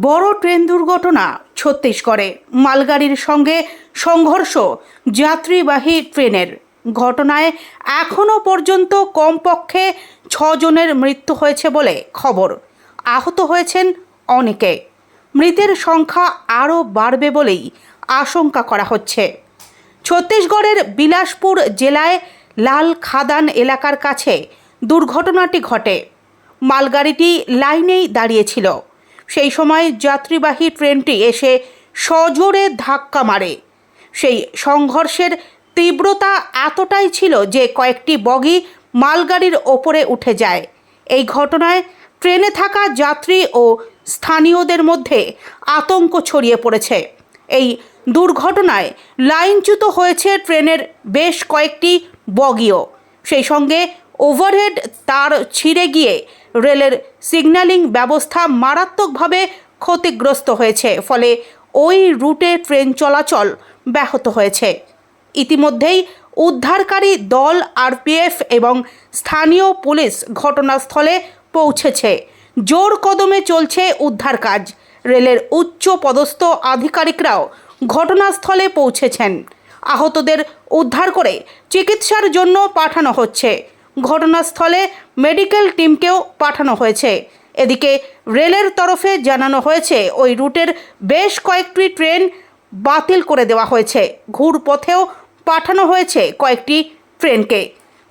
বড় ট্রেন দুর্ঘটনা ছত্তিশগড়ে। মালগাড়ির সঙ্গে সংঘর্ষ যাত্রীবাহী ট্রেনের। ঘটনায় এখনও পর্যন্ত কমপক্ষে ছজনের মৃত্যু হয়েছে বলে খবর। আহত হয়েছেন অনেকে। মৃতের সংখ্যা আরও বাড়বে বলেই আশঙ্কা করা হচ্ছে। ছত্তিশগড়ের বিলাসপুর জেলায় লাল খাদান এলাকার কাছে দুর্ঘটনাটি ঘটে। মালগাড়িটি লাইনেই দাঁড়িয়েছিল। সেই সময় যাত্রীবাহী ট্রেনটি এসে সজোরে ধাক্কা মারে। সেই সংঘর্ষের তীব্রতা এতটাই ছিল যে কয়েকটি বগি মালগাড়ির ওপরে উঠে যায়। এই ঘটনায় ট্রেনে থাকা যাত্রী ও স্থানীয়দের মধ্যে আতঙ্ক ছড়িয়ে পড়েছে। এই দুর্ঘটনায় লাইনচ্যুত হয়েছে ট্রেনের বেশ কয়েকটি বগিও। সেই সঙ্গে ওভারহেড তার ছিঁড়ে গিয়ে রেলের সিগন্যালিং ব্যবস্থা মারাত্মকভাবে ক্ষতিগ্রস্ত হয়েছে, ফলে ওই রুটে ট্রেন চলাচল ব্যাহত হয়েছে। ইতিমধ্যেই উদ্ধারকারী দল, আরপিএফ এবং স্থানীয় পুলিশ ঘটনাস্থলে পৌঁছেছে। জোর কদমে চলছে উদ্ধার কাজ। রেলের উচ্চ পদস্থ আধিকারিকরাও ঘটনাস্থলে পৌঁছেছেন। আহতদের উদ্ধার করে চিকিৎসার জন্য পাঠানো হচ্ছে। ঘটনাস্থলে মেডিকেল টিমকেও পাঠানো হয়েছে। এদিকে রেলের তরফে জানানো হয়েছে, ওই রুটের বেশ কয়েকটি ট্রেন বাতিল করে দেওয়া হয়েছে। ঘুরপথেও পাঠানো হয়েছে কয়েকটি ট্রেনকে।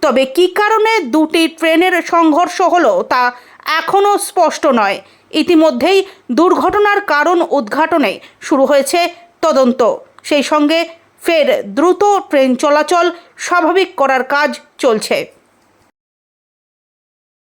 তবে কী কারণে দুটি ট্রেনের সংঘর্ষ হলো তা এখনও স্পষ্ট নয়। ইতিমধ্যেই দুর্ঘটনার কারণ উদ্ঘাটনে শুরু হয়েছে তদন্ত। সেই সঙ্গে ফের দ্রুত ট্রেন চলাচল স্বাভাবিক করার কাজ চলছে।